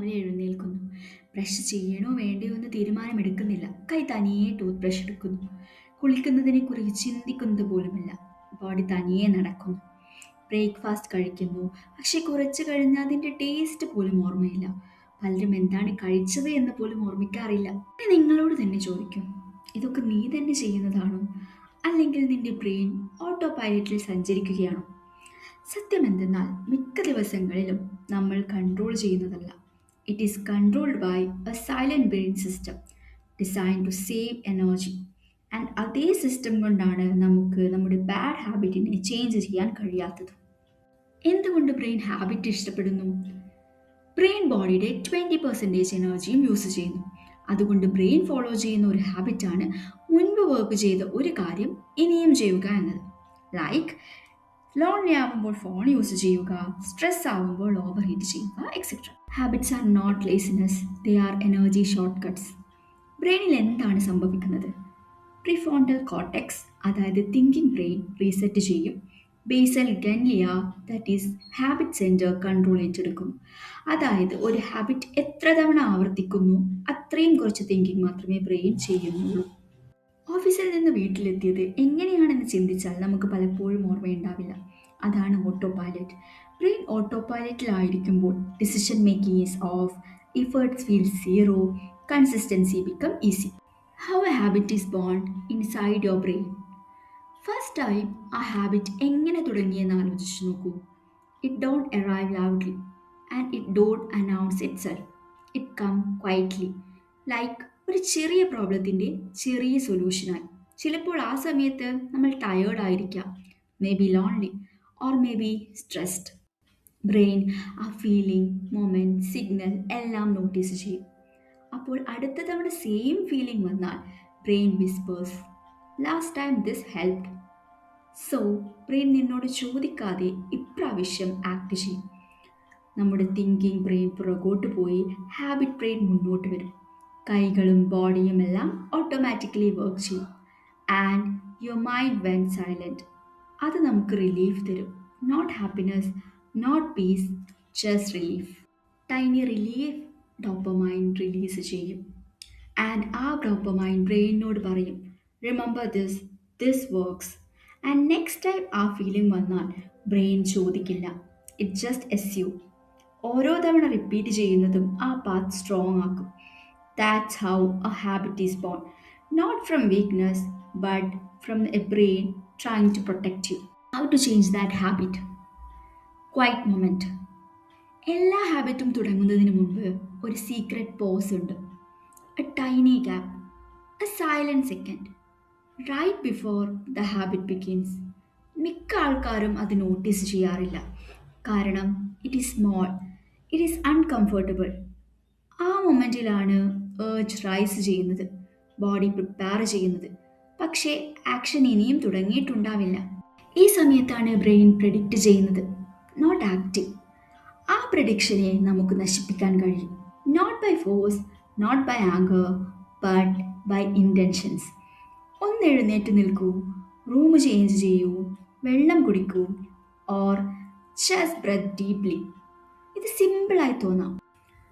രാവിലെ എഴുന്നേൽക്കുന്നു. ബ്രഷ് ചെയ്യണോ വേണ്ടയോ എന്ന് തീരുമാനമെടുക്കുന്നില്ല. കൈ തനിയെ ടൂത്ത് ബ്രഷ് എടുക്കുന്നു. കുളിക്കുന്നതിനെ കുറിച്ച് ചിന്തിക്കുന്നത് പോലുമില്ല. ബോഡി തനിയെ നടക്കുന്നു. ബ്രേക്ക്ഫാസ്റ്റ് കഴിക്കുന്നു. പക്ഷേ കുറച്ച് കഴിഞ്ഞ് അതിന്റെ ടേസ്റ്റ് പോലും ഓർമ്മയില്ല. പലരും എന്താണ് കഴിച്ചത് എന്ന് പോലും ഓർമ്മിക്കാറില്ല. നിങ്ങളോട് തന്നെ ചോദിക്കും, ഇതൊക്കെ നീ തന്നെ ചെയ്യുന്നതാണോ? അല്ലെങ്കിൽ നിന്റെ ബ്രെയിൻ ഓട്ടോ പൈലറ്റിൽ സഞ്ചരിക്കുകയാണോ? സത്യം എന്തെന്നാൽ മിക്ക ദിവസങ്ങളിലും നമ്മൾ കൺട്രോൾ ചെയ്യുന്നതല്ല. It is controlled by a silent brain system designed to save energy. And അതേ സിസ്റ്റം കൊണ്ടാണ് നമുക്ക് നമ്മുടെ ബാഡ് ഹാബിറ്റിനെ ചേഞ്ച് ചെയ്യാൻ കഴിയാത്തത്. എന്തുകൊണ്ട് ബ്രെയിൻ ഹാബിറ്റ് ഇഷ്ടപ്പെടുന്നു? ബ്രെയിൻ ബോഡിയുടെ ട്വന്റി പെർസെന്റേജ് എനർജിയും യൂസ് ചെയ്യുന്നു. അതുകൊണ്ട് ബ്രെയിൻ ഫോളോ ചെയ്യുന്ന ഒരു ഹാബിറ്റാണ് മുൻപ് വർക്ക് ചെയ്ത ഒരു കാര്യം ഇനിയും ചെയ്യുക എന്നത്. ലൈക്ക് ലോൺലി ആവുമ്പോൾ ഫോൺ യൂസ് ചെയ്യുക, സ്ട്രെസ് ആവുമ്പോൾ ഓവർ ഹീറ്റ് ചെയ്യുക etcetera. Habits are not laziness, they are energy short cuts. ബ്രെയിനിൽ എന്താണ് സംഭവിക്കുന്നത്? പ്രിഫോണ്ടൽ കോട്ടെക്സ് അതായത് തിങ്കിങ് ബ്രെയിൻ റീസെറ്റ് ചെയ്യും. Basal ganglia that is habit centre control ഏറ്റെടുക്കും. അതായത് ഒരു ഹാബിറ്റ് എത്ര തവണ ആവർത്തിക്കുന്നു അത്രയും കുറച്ച് തിങ്കിങ് മാത്രമേ ബ്രെയിൻ ചെയ്യുന്നുള്ളൂ. ഓഫീസിൽ നിന്ന് വീട്ടിലെത്തിയത് എങ്ങനെയാണെന്ന് ചിന്തിച്ചാൽ നമുക്ക് പലപ്പോഴും ഓർമ്മയുണ്ടാവില്ല. അതാണ് ഓട്ടോ പൈലറ്റ്. ബ്രെയിൻ ഓട്ടോ പൈലറ്റിലായിരിക്കുമ്പോൾ decision making is off, efforts feel zero, consistency become easy. How a habit is born inside your brain. First time ആ ഹാബിറ്റ് എങ്ങനെ തുടങ്ങിയെന്ന് ആലോചിച്ച് നോക്കൂ. It don't arrive loudly and it don't announce itself it come quietly like ഒരു ചെറിയ പ്രോബ്ലത്തിന്റെ ചെറിയ സൊല്യൂഷനായി. ചിലപ്പോൾ ആ സമയത്ത് നമ്മൾ ടയേർഡ് ആയിരിക്കാം, maybe lonely or maybe stressed. Brain ആ ഫീലിംഗ്, മൊമെന്റ് സിഗ്നൽ എല്ലാം നോട്ടീസ് ചെയ്യും. അപ്പോൾ അടുത്ത തവണ സെയിം ഫീലിംഗ് വന്നാൽ brain whispers, last time this help so brain നിന്നോട് ചോദിക്കാതെ ഇപ്രാവശ്യം ആക്ട് ചെയ്യും. നമ്മുടെ തിങ്കിങ് ബ്രെയിൻ പുറകോട്ട് പോയി ഹാബിറ്റ് ബ്രെയിൻ മുന്നോട്ട് വരും. കൈകളും ബോഡിയുമെല്ലാം ഓട്ടോമാറ്റിക്കലി വർക്ക് ചെയ്യും. And your mind when silent അത് നമുക്ക് റിലീഫ് തരും. Not happiness, not peace, just relief. Tiny relief dopamine release ചെയ്യും. ആൻഡ് ആ ഡോപ്പമൈൻ ബ്രെയിനിനോട് പറയും, remember this, this works. And next time ആ ഫീലിംഗ് വന്നാൽ ബ്രെയിൻ ചോദിക്കില്ല. ഇറ്റ് ജസ്റ്റ് എസ് യു ഓരോ തവണ റിപ്പീറ്റ് ചെയ്യുന്നതും ആ പാത്ത് സ്ട്രോങ് ആക്കും. That's how a habit is born. Not from weakness, but from a brain trying to protect you. How to change that habit? Quiet moment. എല്ലാ ഹാബിറ്റും തുടങ്ങുന്നതിന് മുമ്പ് ഒരു സീക്രട്ട് പോസ് ഉണ്ട്. A tiny gap, a silent second, right before the habit begins. മിക്ക ആൾക്കാരും അത് notice ചെയ്യാറില്ല. കാരണം it is small, it is uncomfortable. ആ മൊമെന്റിലാണ് ഏർജ് റൈസ് ചെയ്യുന്നത്, ബോഡി പ്രിപ്പയർ ചെയ്യുന്നത്. പക്ഷേ ആക്ഷൻ ഇനിയും തുടങ്ങിയിട്ടുണ്ടാവില്ല. ഈ സമയത്താണ് ബ്രെയിൻ പ്രെഡിക്റ്റ് ചെയ്യുന്നത്, നോട്ട് ആക്റ്റീവ് ആ പ്രഡിക്ഷനെ നമുക്ക് നശിപ്പിക്കാൻ കഴിയും. Not by force, not by anger, but by intentions ഒന്ന് എഴുന്നേറ്റ് നിൽക്കൂ, റൂം ചേഞ്ച് ചെയ്യൂ, വെള്ളം കുടിക്കൂ, ഓർ ജസ്റ്റ് ബ്രത്ത് ഡീപ്ലി. ഇത് സിമ്പിളായി തോന്നാം.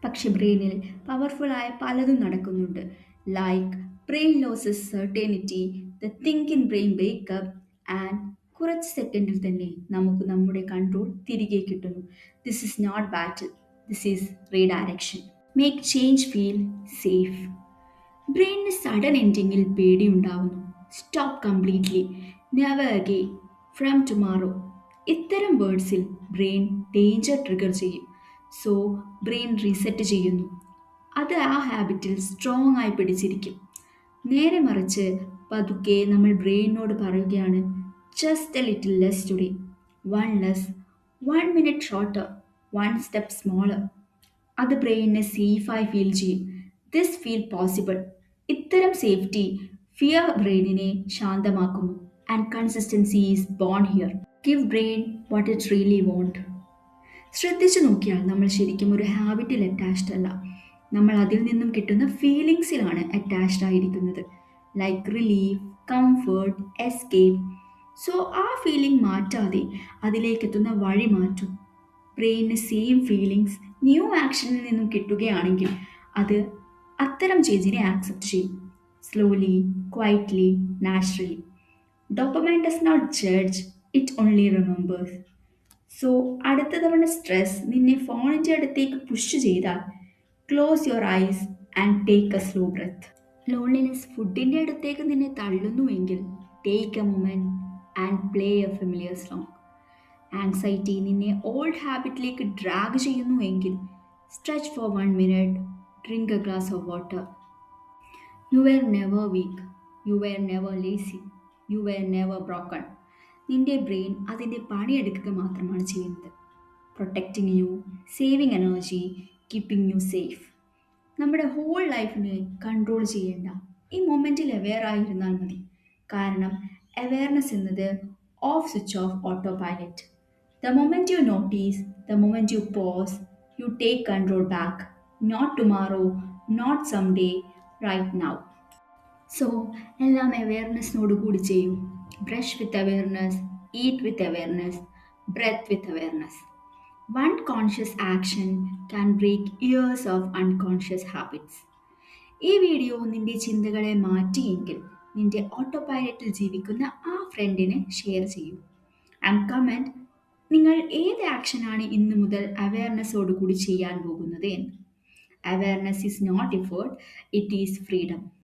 പക്ഷേ ബ്രെയിനിൽ പവർഫുള്ളായ പലതും നടക്കുന്നുണ്ട്. Like brain loses certainty the thinking brain backup and കുറച്ച് സെക്കൻഡിൽ തന്നെ നമുക്ക് നമ്മുടെ കൺട്രോൾ തിരികെ കിട്ടുന്നു. This is not battle, this is redirection. Make change feel safe. ബ്രെയിനിന് sudden എൻഡിങ്ങിൽ പേടിയുണ്ടാവുന്നു. Stop completely, never again, from tomorrow. ഇത്തരം വേർഡ്സിൽ ബ്രെയിൻ ഡേഞ്ചർ ട്രിഗർ ചെയ്യും. സോ ബ്രെയിൻ റീസെറ്റ് ചെയ്യുന്നു. അത് ആ ഹാബിറ്റിൽ സ്ട്രോങ് ആയി പിടിച്ചിരിക്കും. നേരെ മറിച്ച് പതുക്കെ നമ്മൾ ബ്രെയിനിനോട് പറയുകയാണ്, just a little less today, one less, one minute shorter, one step smaller. അത് ബ്രെയിനിനെ സേഫായി ഫീൽ ചെയ്യും. This feel possible. ഇത്തരം സേഫ്റ്റി ഫിയർ ബ്രെയിനിനെ ശാന്തമാക്കുന്നു. And consistency is born here. Give brain what it really want. ശ്രദ്ധിച്ചു നോക്കിയാൽ നമ്മൾ ശരിക്കും ഒരു ഹാബിറ്റിൽ അറ്റാച്ച്ഡ് അല്ല. നമ്മൾ അതിൽ നിന്നും കിട്ടുന്ന ഫീലിങ്സിലാണ് അറ്റാച്ച്ഡ് ആയിരിക്കുന്നത്. Like relief, comfort escape. So ആ ഫീലിംഗ് മാറ്റാതെ അതിലേക്കെത്തുന്ന വഴി മാറ്റും ബ്രെയിനിന് സെയിം ഫീലിങ്സ് ന്യൂ ആക്ഷനിൽ നിന്നും കിട്ടുകയാണെങ്കിൽ അത് അത്തരം ചേഞ്ചിനെ ആക്സെപ്റ്റ് ചെയ്യും slowly quietly naturally dopamine does not judge it only remembers so അടുത്ത തവണ സ്ട്രെസ് നിന്നെ ഫോണിന്റെ അടുത്തേക്ക് പുഷ് ചെയ്താൽ close your eyes and take a slow breath loneliness ഫുഡിന്റെ അടുത്തേക്ക് നിന്നെ തള്ളുന്നുവെങ്കിൽ take a moment and play a familiar song anxiety നിന്നെ ഓൾഡ് ഹാബിറ്റിലേക്ക് ഡ്രാഗ് ചെയ്യുന്നുവെങ്കിൽ stretch for one minute drink a glass of water you were never weak you were never lazy you were never broken നിന്റെ brain അതിന്റെ പണിയെടുക്കുക മാത്രമാണ് ചെയ്യുന്നത്. Protecting you saving energy keeping you safe നമ്മുടെ whole ലൈഫിനെ control ചെയ്യേണ്ട. ഈ മൊമെന്റിൽ അവെയർ ആയിരുന്നാൽ മതി. കാരണം അവെയർനെസ് എന്നത് off switch off autopilot the moment you notice the moment you pause you take control back not tomorrow not someday right now so എല്ലാം അവെയർനെസ്സിനോട് കൂടി ചെയ്യൂ. Brush with awareness, eat with awareness, breath with awareness. One conscious action can break years of unconscious habits. ഈ video നിന്റെ ചിന്തകളെ മാറ്റിയെങ്കിൽ നിന്റെ auto പൈലറ്റിൽ ജീവിക്കുന്ന ആ ഫ്രണ്ടിനെ ഷെയർ ചെയ്യൂ ആൻഡ് കമന്റ് നിങ്ങൾ ഏത് ആക്ഷനാണ് ഇന്നു മുതൽ അവയർനെസ്സോട് കൂടി ചെയ്യാൻ പോകുന്നത് എന്ന് awareness is not effort it is freedom